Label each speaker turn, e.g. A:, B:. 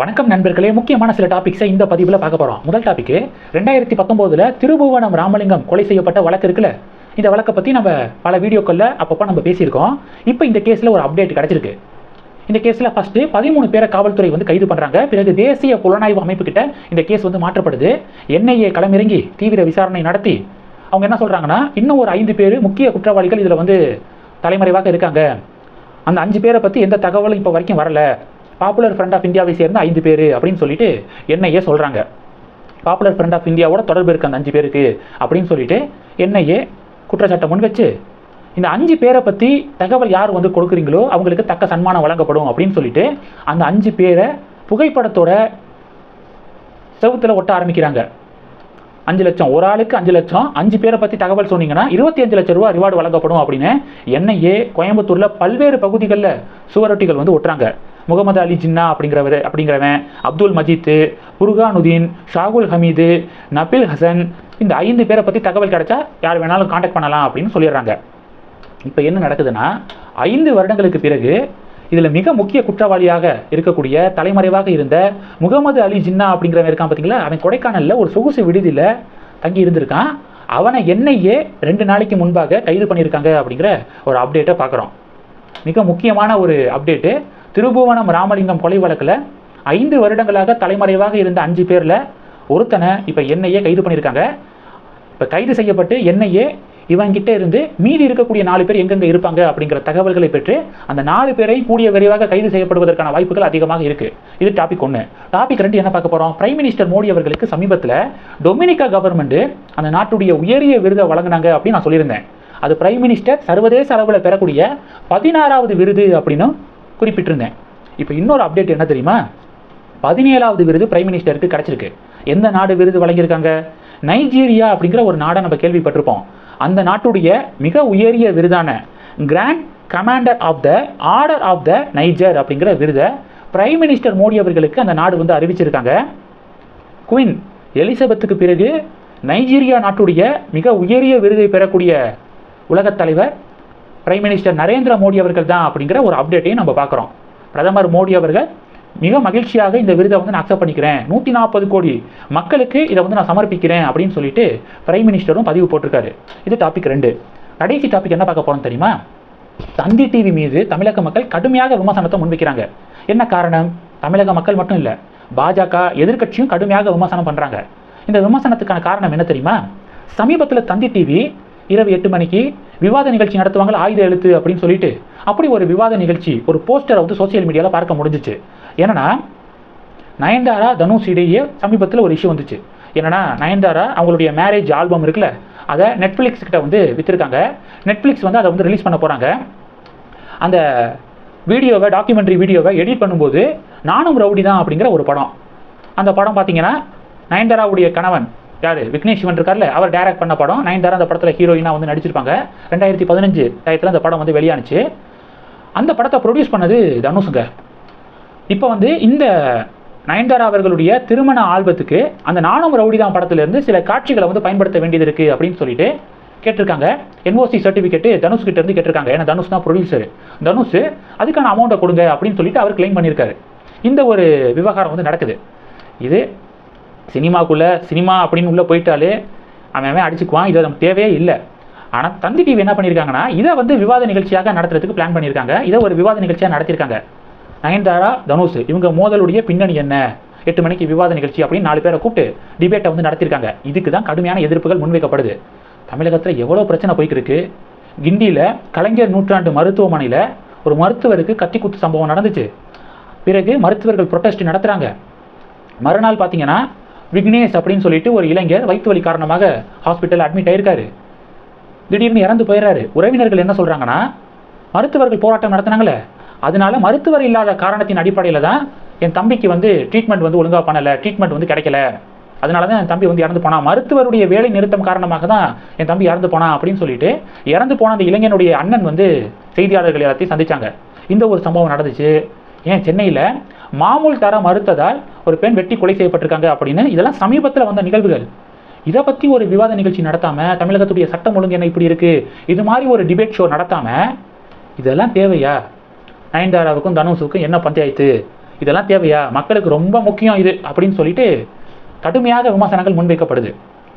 A: வணக்கம் நண்பர்களே முக்கியமான சில டாபிக்ஸை இந்த பதிவில் பார்க்க போகிறோம் முதல் டாபிக் ரெண்டாயிரத்தி பத்தொம்போதில் திருபுவனம் ராமலிங்கம் கொலை செய்யப்பட்ட வழக்கு இருக்குல்ல? இந்த வழக்கை பற்றி நம்ம பல வீடியோக்களில் அப்பப்போ நம்ம பேசியிருக்கோம். இப்போ இந்த கேஸில் ஒரு அப்டேட் கிடச்சிருக்கு. இந்த கேஸில் ஃபஸ்ட்டு பதிமூணு பேரை காவல்துறை வந்து கைது பண்ணுறாங்க பிறகு தேசிய புலனாய்வு அமைப்பு கிட்ட இந்த கேஸ் வந்து மாற்றப்படுது. என்ஐஏ களமிறங்கி தீவிர விசாரணை நடத்தி அவங்க என்ன சொல்கிறாங்கன்னா இன்னும் ஒரு ஐந்து பேர் முக்கிய குற்றவாளிகள் இதில் வந்து தலைமறைவாக இருக்காங்க. அந்த அஞ்சு பேரை பற்றி எந்த தகவலும் இப்போ வரைக்கும் வரல. பாப்புலர் ஃப்ரண்ட் ஆஃப் இந்தியாவை சேர்ந்த ஐந்து பேர் அப்படின்னு சொல்லிட்டு என்ஐஏ சொல்கிறாங்க பாப்புலர் ஃப்ரண்ட் ஆஃப் இந்தியாவோட தொடர்பு இருக்குது அந்த அஞ்சு பேருக்கு அப்படின்னு சொல்லிட்டு என்ஐஏ குற்றச்சாட்டை முன் வச்சு இந்த அஞ்சு பேரை பற்றி தகவல் யார் வந்து கொடுக்குறீங்களோ அவங்களுக்கு தக்க சன்மானம் வழங்கப்படும் அப்படின்னு சொல்லிட்டு அந்த அஞ்சு பேரை புகைப்படத்தோட செவுத்துல ஒட்ட ஆரம்பிக்கிறாங்க. அஞ்சு லட்சம் ஒரு ஆளுக்கு அஞ்சு லட்சம் அஞ்சு பேரை பற்றி தகவல் சொன்னீங்கன்னா இருபத்தி அஞ்சு லட்சம் ரூபா ரிவார்டு வழங்கப்படும் அப்படின்னு என்ஐஏ கோயம்புத்தூரில் பல்வேறு பகுதிகளில் சுவரொட்டிகள் வந்து ஒட்டுறாங்க. முகமது அலி ஜின்னா அப்படிங்கிறவர் அப்படிங்கிறவன் அப்துல் மஜீத் புர்கானுதீன் ஷாகுல் ஹமீது நபில் ஹசன் இந்த ஐந்து பேரை பற்றி தகவல் கிடைச்சா யார் வேணாலும் காண்டாக்ட் பண்ணலாம் அப்படின்னு சொல்லிடுறாங்க. இப்போ என்ன நடக்குதுன்னா ஐந்து வருடங்களுக்கு பிறகு இதில் மிக முக்கிய குற்றவாளியாக இருக்கக்கூடிய தலைமறைவாக இருந்த முகமது அலி ஜின்னா அப்படிங்கிறவன் இருக்கான் பார்த்தீங்களா அவன் கொடைக்கானலில் ஒரு சொகுசு விடுதியில் தங்கி இருந்திருக்கான். அவனை என்னையே ரெண்டு நாளைக்கு முன்பாக கைது பண்ணியிருக்காங்க அப்படிங்கிற ஒரு அப்டேட்டை பார்க்குறோம் மிக முக்கியமான ஒரு அப்டேட்டு திருபுவனம் ராமலிங்கம் கொலை வழக்கில் ஐந்து வருடங்களாக தலைமறைவாக இருந்த அஞ்சு பேரில் ஒருத்தனை இப்போ என்னையே கைது பண்ணியிருக்காங்க இப்போ கைது செய்யப்பட்டு என்னையே இவங்கிட்ட இருந்து மீதி இருக்கக்கூடிய நாலு பேர் எங்கெங்கே இருப்பாங்க அப்படிங்கிற தகவல்களை பெற்று அந்த நாலு பேரை கூடிய விரைவாக கைது செய்யப்படுவதற்கான வாய்ப்புகள் அதிகமாக இருக்குது இது டாபிக் ஒன்று டாபிக் ரெண்டு என்ன பார்க்க போகிறோம் பிரைம் மினிஸ்டர் மோடி அவர்களுக்கு சமீபத்தில் டொமினிகா கவர்மெண்ட்டு அந்த நாட்டுடைய உயரிய விருதை வழங்கினாங்க அப்படின்னு நான் சொல்லியிருந்தேன். அது பிரைம் மினிஸ்டர் சர்வதேச அளவில் பெறக்கூடிய பதினாறாவது விருது அப்படின்னு குறிப்பிட்டிருந்தேன். இப்போ இன்னொரு அப்டேட் என்ன தெரியுமா? பதினேழாவது விருது பிரைம் மினிஸ்டருக்கு கிடச்சிருக்கு. எந்த நாடு விருது வழங்கியிருக்காங்க? நைஜீரியா அப்படிங்கிற ஒரு நாடை நம்ம கேள்விப்பட்டிருப்போம். அந்த நாட்டுடைய மிக உயரிய விருதான grand commander of the order of the Niger அப்படிங்கிற விருதை பிரைம் மினிஸ்டர் மோடி அவர்களுக்கு அந்த நாடு வந்து அறிவிச்சிருக்காங்க. குயின் எலிசபெத்துக்கு பிறகு நைஜீரியா நாட்டுடைய மிக உயரிய விருதை பெறக்கூடிய உலகத் தலைவர் பிரைம் மினிஸ்டர் நரேந்திர மோடி அவர்கள் தான் அப்படிங்கிற ஒரு அப்டேட்டையும் நம்ம பார்க்குறோம். பிரதமர் மோடி அவர்கள் மிக மகிழ்ச்சியாக இந்த விருதை வந்து நான் அக்செப்ட் பண்ணிக்கிறேன். நூற்றி நாற்பது கோடி மக்களுக்கு இதை வந்து நான் சமர்ப்பிக்கிறேன் அப்படின்னு சொல்லிட்டு பிரைம் மினிஸ்டரும் பதிவு போட்டிருக்காரு. இது டாபிக் ரெண்டு. கடைசி டாபிக் என்ன பார்க்க போகணும் தெரியுமா? தந்தி டிவி மீது தமிழக மக்கள் கடுமையாக விமர்சனத்தை முன்வைக்கிறாங்க. என்ன காரணம்? தமிழக மக்கள் மட்டும் இல்லை பாஜக எதிர்க்கட்சியும் கடுமையாக விமர்சனம் பண்ணுறாங்க இந்த விமர்சனத்துக்கான காரணம் என்ன தெரியுமா? சமீபத்தில் தந்தி டிவி இரவு எட்டு மணிக்கு விவாத நிகழ்ச்சி நடத்துவாங்க ஆயுத எழுத்து அப்படின்னு சொல்லிட்டு அப்படி ஒரு விவாத நிகழ்ச்சி ஒரு போஸ்டரை வந்து சோசியல் மீடியாவில் பார்க்க முடிஞ்சிச்சு. என்னன்னா நயன்தாரா தனுஷ் இடையே சமீபத்தில் ஒரு இஷ்யூ வந்துச்சு. என்னன்னா நயன்தாரா அவங்களுடைய மேரேஜ் ஆல்பம் இருக்குல்ல அதை நெட்ஃப்ளிக்ஸ் கிட்ட வந்து விற்றுருக்காங்க நெட்ஃப்ளிக்ஸ் வந்து அதை வந்து ரிலீஸ் பண்ண போகிறாங்க அந்த வீடியோவை டாக்குமெண்ட்ரி வீடியோவை எடிட் பண்ணும்போது நானும் ரவுடி தான் அப்படிங்கிற ஒரு படம். அந்த படம் பார்த்தீங்கன்னா நயன்தாராவுடைய கணவன் யார்? விக்னேஷ் சிவன் இருக்கார்ல அவர் டைரக்ட் பண்ண படம். நயன்தாரா அந்த படத்தில் ஹீரோயினாக வந்து நடிச்சிருப்பாங்க. ரெண்டாயிரத்தி பதினஞ்சு டயத்தில் அந்த படம் வந்து வெளியானுச்சு. அந்த படத்தை ப்ரொடியூஸ் பண்ணது தனுஷுங்க. இப்போ வந்து இந்த நயன்தாரா அவர்களுடைய திருமண ஆல்பத்துக்கு அந்த நானும் ரவுடிதான் படத்திலிருந்து சில காட்சிகளை வந்து பயன்படுத்த வேண்டியது இருக்குது அப்படின்னு சொல்லிட்டு கேட்டிருக்காங்க. என்ஓசி சர்டிஃபிகேட்டு தனுஷ் கிட்ட இருந்து கேட்டிருக்காங்க. ஏன்னா தனுஷ் தான் ப்ரொடியூசர் தனுஷ் அதுக்கான அமௌண்ட்டை கொடுங்க அப்படின்னு சொல்லிட்டு அவர் கிளைம் பண்ணியிருக்காரு. இந்த ஒரு விவகாரம் வந்து நடக்குது. இது சினிமாக்குள்ளே சினிமா அப்படின்னு உள்ளே போயிட்டாலே அவன் அவன் அடிச்சுக்குவான் இது நமக்கு தேவையே இல்லை. ஆனால் தந்தி டிவி என்ன பண்ணியிருக்காங்கன்னா இதை வந்து விவாத நிகழ்ச்சியாக நடத்துறதுக்கு பிளான் பண்ணியிருக்காங்க இதை ஒரு விவாத நிகழ்ச்சியாக நடத்தியிருக்காங்க நயன்தாரா தனுஷ் இவங்க மோதலுடைய பின்னணி என்ன? எட்டு மணிக்கு விவாத நிகழ்ச்சி அப்படின்னு நாலு பேரை கூப்பிட்டு டிபேட்டை வந்து நடத்தியிருக்காங்க இதுக்கு தான் கடுமையான எதிர்ப்புகள் முன்வைக்கப்படுது. தமிழகத்தில் எவ்வளோ பிரச்சனை போய்க்கிருக்கு? கிண்டியில் கலைஞர் நூற்றாண்டு மருத்துவமனையில் ஒரு மருத்துவருக்கு கத்தி குத்து சம்பவம் நடந்துச்சு. பிறகு மருத்துவர்கள் ப்ரொட்டஸ்ட் நடத்துகிறாங்க மறுநாள் பார்த்தீங்கன்னா விக்னேஷ் அப்படின்னு சொல்லிட்டு ஒரு இளைஞர் வயிற்று வலி காரணமாக ஹாஸ்பிட்டல் அட்மிட் ஆயிருக்காரு. திடீர்னு இறந்து போயிடுறாரு உறவினர்கள் என்ன சொல்கிறாங்கன்னா மருத்துவர்கள் போராட்டம் நடத்தினாங்களே அதனால மருத்துவர் இல்லாத காரணத்தின் அடிப்படையில் தான் என் தம்பிக்கு வந்து ட்ரீட்மெண்ட் வந்து ஒழுங்காக பண்ணலை ட்ரீட்மெண்ட் வந்து கிடைக்கல. அதனால தான் என் தம்பி வந்து இறந்து போனான். மருத்துவருடைய வேலை நிறுத்தம் காரணமாக தான் என் தம்பி இறந்து போனான் அப்படின்னு சொல்லிட்டு இறந்து போன அந்த இளைஞனுடைய அண்ணன் வந்து செய்தியாளர்கள் எல்லாத்தையும் சந்தித்தாங்க இந்த ஒரு சம்பவம் நடந்துச்சு. ஏன் சென்னையில் மாமூல் தர மறுத்ததால் ஒரு பெண் வெட்டி கொலை செய்யப்பட்டிருக்காங்க அப்படின்னு இதெல்லாம் சமீபத்தில் வந்த நிகழ்வுகள். இதை பற்றி ஒரு விவாத நிகழ்ச்சி நடத்தாமல் தமிழகத்துடைய சட்டம் ஒழுங்கு என்ன இப்படி இருக்குது இது மாதிரி ஒரு டிபேட் ஷோ நடத்தாமல் இதெல்லாம் தேவையா? நயன்தாராவுக்கும் தனுஷுக்கும் என்ன பஞ்சாயத்து? இதெல்லாம் தேவையா? மக்களுக்கு ரொம்ப முக்கியம் இது அப்படின்னு சொல்லிட்டு கடுமையாக விமர்சனங்கள் முன்வைக்கப்படுது.